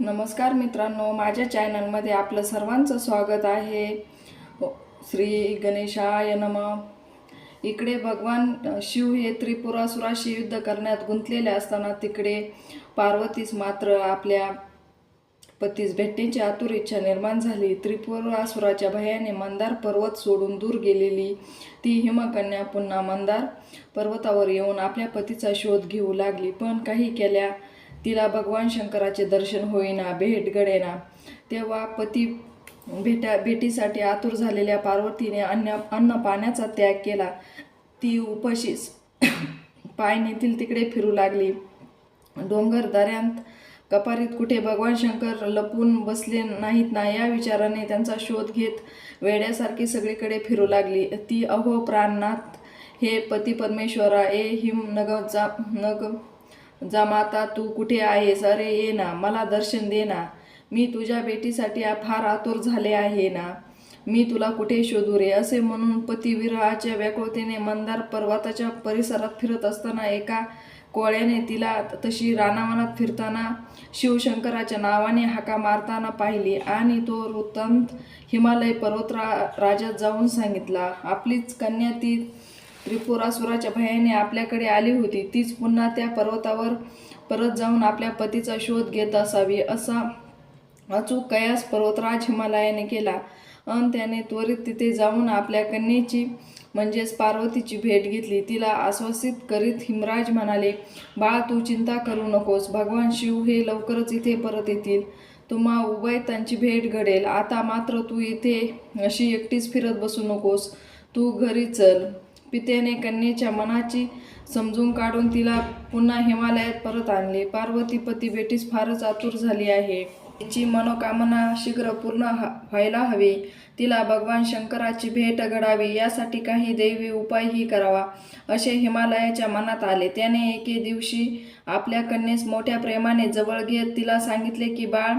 नमस्कार मित्रांनो माझ्या चॅनलमध्ये आपलं सर्वांचं स्वागत आहे. हो, श्री गणेशाय नम. इकडे भगवान शिव हे त्रिपुरासुराशी युद्ध करण्यात गुंतलेले असताना तिकडे पार्वतीस मात्र आपल्या पतीस भेटण्याची आतुर इच्छा निर्माण झाली. त्रिपुरासुराच्या भयाने मंदार पर्वत सोडून दूर गेलेली ती हिमकन्या पुन्हा मंदार पर्वतावर येऊन आपल्या पतीचा शोध घेऊ लागली. पण काही केल्या तिला भगवान शंकराचे दर्शन होईना भेट घडेना. तेव्हा पती भेटा भेटीसाठी आतुर झालेल्या पार्वतीने अन्न अन्न पाण्याचा त्याग केला. ती उपशीस पाय नेतील तिकडे फिरू लागली. डोंगर दऱ्यांत कपारीत कुठे भगवान शंकर लपून बसले नाहीत ना या विचाराने त्यांचा शोध घेत वेड्यासारखी सगळीकडे फिरू लागली. ती अहो प्राणनाथ हे पती परमेश्वरा ए हिम नग जा नग जमाता तू कुठे आहेस? अरे ये ना मला दर्शन दे ना. मी तुझ्या भेटीसाठी फार आतुर झाले आहे ना. मी तुला कुठे शोधू रे? असे म्हणून पती विरहाच्या व्याकुळतेने मंदार पर्वताच्या परिसरात फिरत असताना एका कोळ्याने तिला तशी रानावनात फिरताना शिवशंकराच्या नावाने हाका मारताना पाहिली आणि तो वृत्तांत हिमालय पर्वतरा राजात जाऊन सांगितला आपलीच कन्या ती त्रिपुरासुराच्या भयाने आपल्याकडे आली होती. तीच पुन्हा त्या पर्वतावर परत जाऊन आपल्या पतीचा शोध घेत असावी असा अचूक कयास पर्वतराज हिमालयाने केला. अन त्याने त्वरित तिथे जाऊन आपल्या कन्येची म्हणजेच पार्वतीची भेट घेतली. तिला आश्वासित करीत हिमराज म्हणाले बाळ तू चिंता करू नकोस. भगवान शिव हे लवकरच इथे परत येतील. तुम्हा उभयतांची भेट घडेल. आता मात्र तू इथे अशी एकटीच फिरत बसू नकोस. तू घरी चल. पित्याने कन्येच्या मनाची समजून काढून तिला पुन्हा हिमालयात परत आणले. पार्वती पती बेटीस फारच आतुर झाली आहे. तिची मनोकामना शीघ्र पूर्ण व्हायला हवी. तिला भगवान शंकराची भेट घडावी यासाठी काही दैवी उपायही करावा असे हिमालयाच्या मनात आले. त्याने एके दिवशी आपल्या कन्येस मोठ्या प्रेमाने जवळ घेत तिला सांगितले की बाळ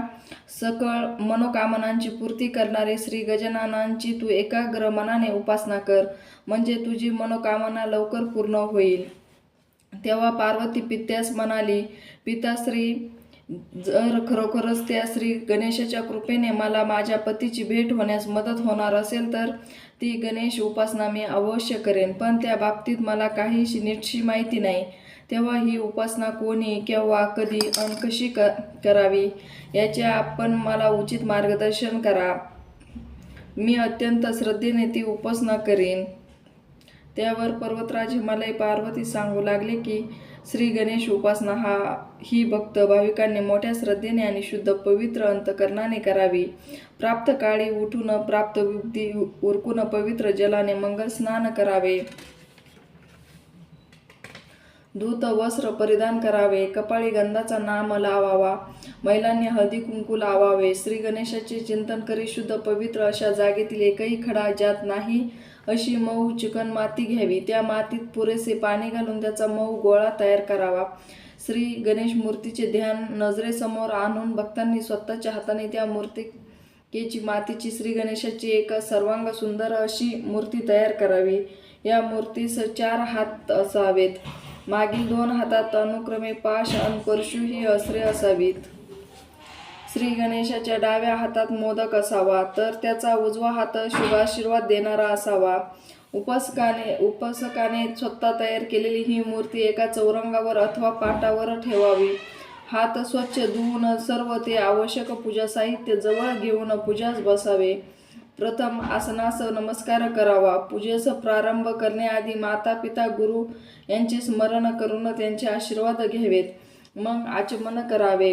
सकळ मनोकामनांची पूर्ती करणारे श्री गजाननांची तू एकाग्र मनाने उपासना कर म्हणजे तुझी मनोकामना लवकर पूर्ण होईल. तेव्हा पार्वती पित्यास म्हणाली पिताश्री जर खरोखरच त्या श्री गणेशाच्या कृपेने मला माझ्या पतीची भेट होण्यास मदत होणार असेल तर ती गणेश उपासना मी अवश्य करेन पण त्या बाबतीत मला काहीशी नीटशी माहिती नाही. तेव्हा ही उपासना कोणी केव्हा कधी आणि कशी क करावी याचे आपण मला उचित मार्गदर्शन करा. मी अत्यंत श्रद्धेने ती उपासना करीन. त्यावर पर्वतराज हिमालय पार्वती सांगू लागले की श्री गणेश उपासना हा ही भक्त भाविकांनी मोठ्या श्रद्धेने आणि शुद्ध पवित्र अंतकरणाने करावी. प्राप्त काळी उठून प्राप्त बुद्धी उरकून पवित्र जलाने मंगल स्नान करावे. धूत वस्त्र परिधान करावे कपाळी गंधाचा नाम लावावा महिलांनी हळदी कुंकू लावावे श्री गणेशाचे चिंतन करी शुद्ध पवित्र अशा जागेतील एकही खडा ज्यात नाही अशी मऊ चिकन माती घ्यावी. त्या मातीत पुरेसे पाणी घालून त्याचा मऊ गोळा तयार करावा. श्री गणेश मूर्तीचे ध्यान नजरेसमोर आणून भक्तांनी स्वतःच्या हाताने त्या मूर्तिकेची मातीची श्री गणेशाची एक सर्वांग सुंदर अशी मूर्ती तयार करावी. या मूर्तीस चार हात असावेत. मागील दोन हातात अनुक्रमे पाश आणि परशु ही अस्त्रे असावीत. श्री गणेशाच्या डाव्या हातात मोदक असावा तर त्याचा उजवा हात शुभाशीर्वाद देणारा असावा. उपासकाने उपासकाने स्वतः तयार केलेली ही मूर्ती एका चौरंगावर अथवा पाटावर ठेवावी. हात स्वच्छ धुवून सर्व ते आवश्यक पूजा साहित्य जवळ घेऊन पूजास बसावे. प्रथम आसनास नमस्कार करावा. पूजेस प्रारंभ करण्याआधी माता पिता गुरु यांचे स्मरण करून त्यांचे आशीर्वाद घ्यावेत. मग आचमन करावे.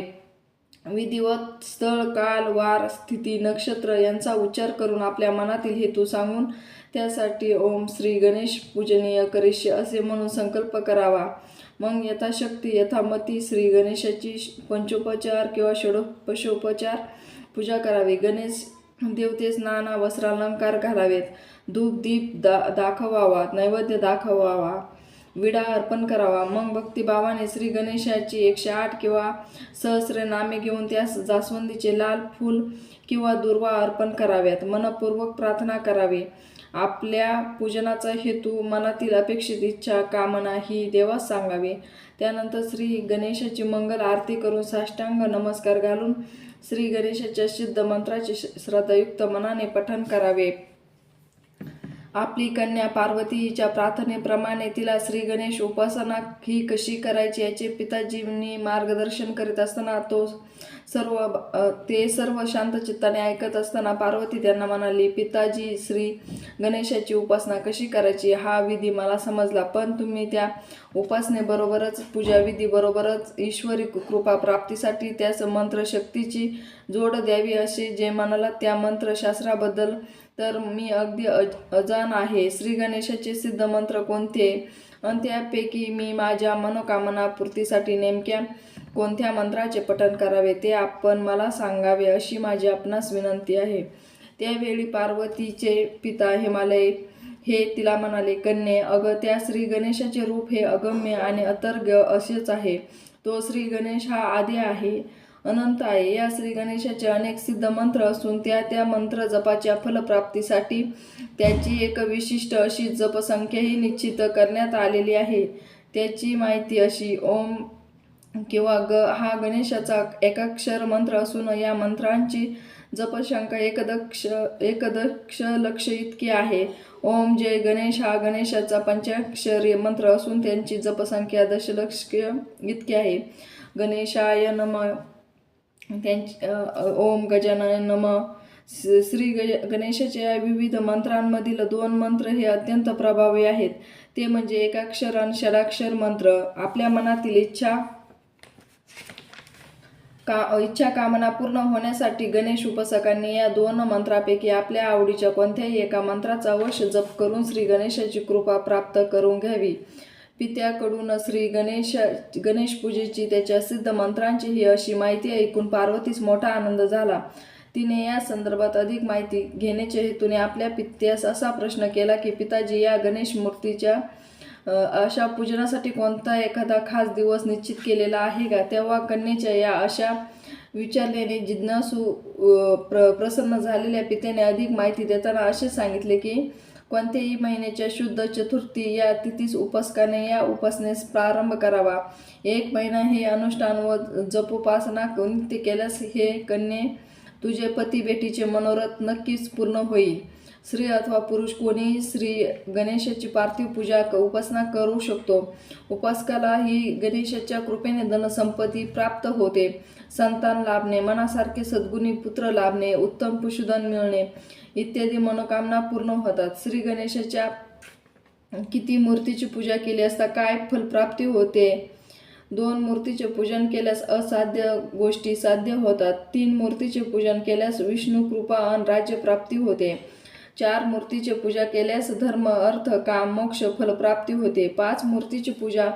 विधिवत स्थळ काल वार स्थिती नक्षत्र यांचा उच्चार करून आपल्या मनातील हेतू सांगून त्यासाठी ओम श्री गणेश पूजनीय करिष्य असे म्हणून संकल्प करावा. मग यथाशक्ती यथामती श्री गणेशाची पंचोपचार किंवा षडोपशोपचार पूजा करावी. गणेश देवतेस नाना वस्त्रालंकार घालावेत. धूप दीप दा दाखवावा नैवेद्य दाखवावा. विडा अर्पण करावा. मग भक्तिभावाने श्री गणेशाची एकशे आठ किंवा सहस्र नामे घेऊन त्यास जास्वंदीचे लाल फूल किंवा दुर्वा अर्पण कराव्यात मनपूर्वक प्रार्थना करावी. आपल्या पूजनाचा हेतू मनातील अपेक्षित इच्छा कामना ही देवास सांगावी. त्यानंतर श्री गणेशाची मंगल आरती करून साष्टांग नमस्कार घालून श्री गणेशाच्या सिद्ध मंत्राचे श- श्रद्धायुक्त मनाने पठण करावे. आपली कन्या पार्वती हिच्या प्रार्थनेप्रमाणे तिला श्री गणेश उपासना ही कशी करायची याचे पिताजींनी मार्गदर्शन करीत असताना तो सर्व ते सर्व शांत चित्ताने ऐकत असताना पार्वती त्यांना म्हणाली पिताजी श्री गणेशाची उपासना कशी करायची? हा विधी मला समजला पण तुम्ही त्या उपासनेबरोबरच पूजाविधीबरोबरच ईश्वरी कृपा प्राप्तीसाठी त्याच मंत्रशक्तीची जोड द्यावी असे जे म्हणाला त्या मंत्रशास्त्राबद्दल तर मी अगदी अज अजान आहे. श्री गणेशाचे सिद्ध मंत्र कोणते? आणि त्यापैकी मी माझ्या मनोकामना पूर्तीसाठी नेमक्या कोणत्या मंत्राचे पठण करावे ते आपण मला सांगावे अशी माझी आपणास विनंती आहे. त्यावेळी पार्वतीचे पिता हिमालय हे तिला म्हणाले कन्ये अगं त्या श्री गणेशाचे रूप हे अगम्य आणि अतर्ग असेच आहे. तो श्री गणेश हा आदी आहे. अनंत आहे. या श्री गणेशाचे अनेक सिद्ध मंत्र असून त्या त्या मंत्र जपाच्या फलप्राप्तीसाठी त्याची एक विशिष्ट अशी जपसंख्याही निश्चित करण्यात आलेली आहे. त्याची माहिती अशी ओम किंवा ग हा गणेशाचा एकाक्षर मंत्र असून या मंत्रांची जपशंका एकदक्ष एकदक्ष लक्ष इतकी आहे. ओम जय गणेश हा गणेशाचा पंचाक्षरी मंत्र असून त्यांची जपसंख्या दशलक्ष इतकी आहे. गणेशाय नम. त्यांची ओम गजानन नम. श्री गज गणेशाच्या या विविध मंत्रांमधील दोन मंत्र हे अत्यंत प्रभावी आहेत. ते म्हणजे एकाक्षर आणि षडाक्षर मंत्र. आपल्या मनातील इच्छा का इच्छा कामना पूर्ण होण्यासाठी गणेश उपासकांनी या दोन मंत्रापैकी आपल्या आवडीच्या कोणत्याही एका मंत्राचा अवश्य जप करून श्री गणेशाची कृपा प्राप्त करून घ्यावी. पित्याकडून श्री गणेश गणेश पूजेची त्याच्या सिद्ध मंत्रांची ही अशी माहिती ऐकून पार्वतीस मोठा आनंद झाला. तिने या संदर्भात अधिक माहिती घेण्याच्या हेतूने आपल्या पित्यास असा प्रश्न केला की पिताजी या गणेश मूर्तीच्या अशा पूजनासाठी कोणता एखादा खास दिवस निश्चित केलेला आहे का तेव्हा कन्येच्या या अशा विचारल्याने जिज्ञासू प्र प्रसन्न झालेल्या पित्याने अधिक माहिती देताना असे सांगितले की कोणत्याही महिन्याच्या शुद्ध चतुर्थी या तिथीस उपासकाने या उपासनेस प्रारंभ करावा. एक महिना हे अनुष्ठान व जपोपासना नित्य केल्यास हे कन्ये तुझे पती बेटीचे मनोरथ नक्कीच पूर्ण होईल. स्त्री अथवा पुरुष कोणीही श्री गणेशाची पार्थिव पूजा क- उपासना करू शकतो. उपासकाला ही गणेशाच्या कृपेने धनसंपत्ती प्राप्त होते. संतान लाभणे मनासारखे सद्गुणी पुत्र लाभणे उत्तम पशुधन मिळणे इत्यादी मनोकामना पूर्ण होतात. श्री गणेशाच्या किती मूर्तीची पूजा केली असता काय फलप्राप्ती होते? दोन मूर्तीचे पूजन केल्यास असाध्य गोष्टी साध्य होतात. तीन मूर्तीचे पूजन केल्यास विष्णू कृपा आणि राज्यप्राप्ती होते. चार मूर्तीचे पूजा केल्यास धर्म अर्थ काम मोक्ष फलप्राप्ती होते. पाच मूर्तीची पूजा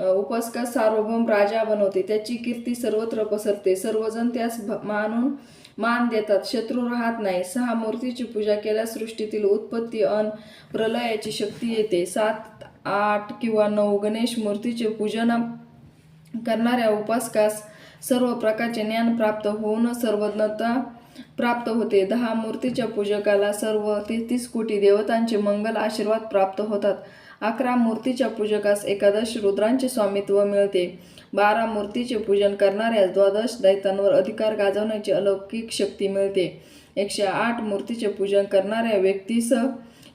उपस्कार सार्वभौम राजा बनवते. त्याची कीर्ती सर्वत्र पसरते. सर्वजण त्यास भ- मानून मान देतात. शत्रू राहत नाही. सहा मूर्तीची पूजा केल्यास सृष्टीतील उत्पत्ती अन प्रलयाची शक्ती येते. सात आठ किंवा नऊ गणेश मूर्तीचे पूजन करणाऱ्या उपासकास सर्व प्रकारचे ज्ञान प्राप्त होऊन सर्वज्ञता प्राप्त होते. दहा मूर्तीच्या पूजकाला सर्व तेहतीस कोटी देवतांचे मंगल आशीर्वाद प्राप्त होतात. अकरा मूर्तीच्या पूजकास एकादश रुद्रांचे स्वामित्व मिळते. बारा मूर्तीचे पूजन करणाऱ्यास द्वादश दैतांवर अधिकार गाजवण्याची अलौकिक शक्ती मिळते. एकशे आठ मूर्तीचे पूजन करणाऱ्या व्यक्तीस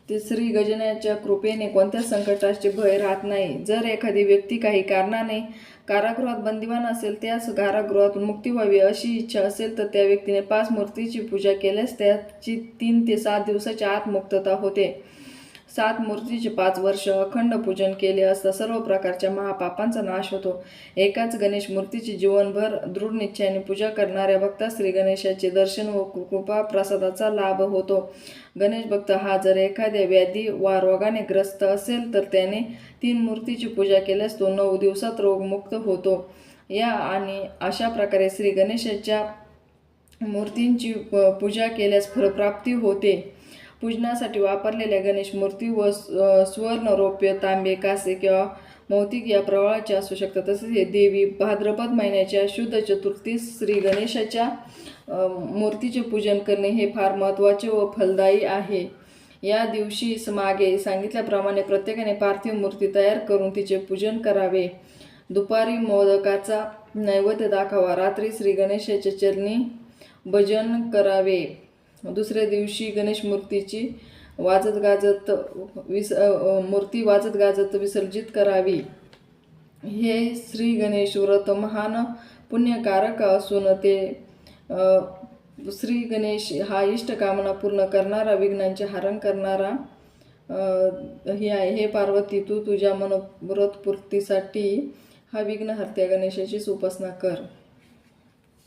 ते श्री गजनाच्या कृपेने कोणत्या संकटाचे भय राहत नाही. जर एखादी व्यक्ती काही कारणाने कारागृहात बंदिवान असेल त्यास कारागृहात मुक्ती व्हावी अशी इच्छा असेल तर त्या व्यक्तीने पाच मूर्तीची पूजा केल्यास त्याची तीन ते सात दिवसाच्या आत मुक्तता होते. सात मूर्तीचे पाच वर्ष अखंड पूजन केले असता सर्व प्रकारच्या महापापांचा नाश होतो. एकाच गणेश मूर्तीची जीवनभर दृढ निश्चयाने पूजा करणाऱ्या भक्ता श्री गणेशाचे दर्शन व कृपा प्रसादाचा लाभ होतो. गणेश भक्त हा जर एखाद्या व्याधी वा रोगाने ग्रस्त असेल तर त्याने तीन मूर्तीची पूजा केल्यास तो नऊ दिवसात रोगमुक्त होतो. या आणि अशा प्रकारे श्री गणेशाच्या मूर्तींची प- पूजा केल्यास फलप्राप्ती होते. पूजनासाठी वापरलेल्या गणेश मूर्ती व सुवर्ण रौप्य तांबे कासे किंवा मौतिक या प्रवाळाचे असू शकतात. तसेच हे देवी भाद्रपद महिन्याच्या शुद्ध चतुर्थीस श्री गणेशाच्या मूर्तीचे पूजन करणे हे फार महत्त्वाचे व फलदायी आहे. या दिवशी मागे सांगितल्याप्रमाणे प्रत्येकाने पार्थिव मूर्ती तयार करून तिचे पूजन करावे. दुपारी मोदकाचा नैवेद्य दाखवा. रात्री श्री गणेशाच्या चरणी भजन करावे. दुसऱ्या दिवशी गणेश मूर्तीची वाजत गाजत विस मूर्ती वाजत गाजत विसर्जित करावी. हे श्री गणेश व्रत महान पुण्यकारक असून ते श्री गणेश हा इष्टकामना पूर्ण करणारा विघ्नांचे हरण करणारा हे आहे. हे पार्वती तू तुझ्या मनोव्रतपूर्तीसाठी हा विघ्नहर्त्या गणेशाचीच उपासना कर.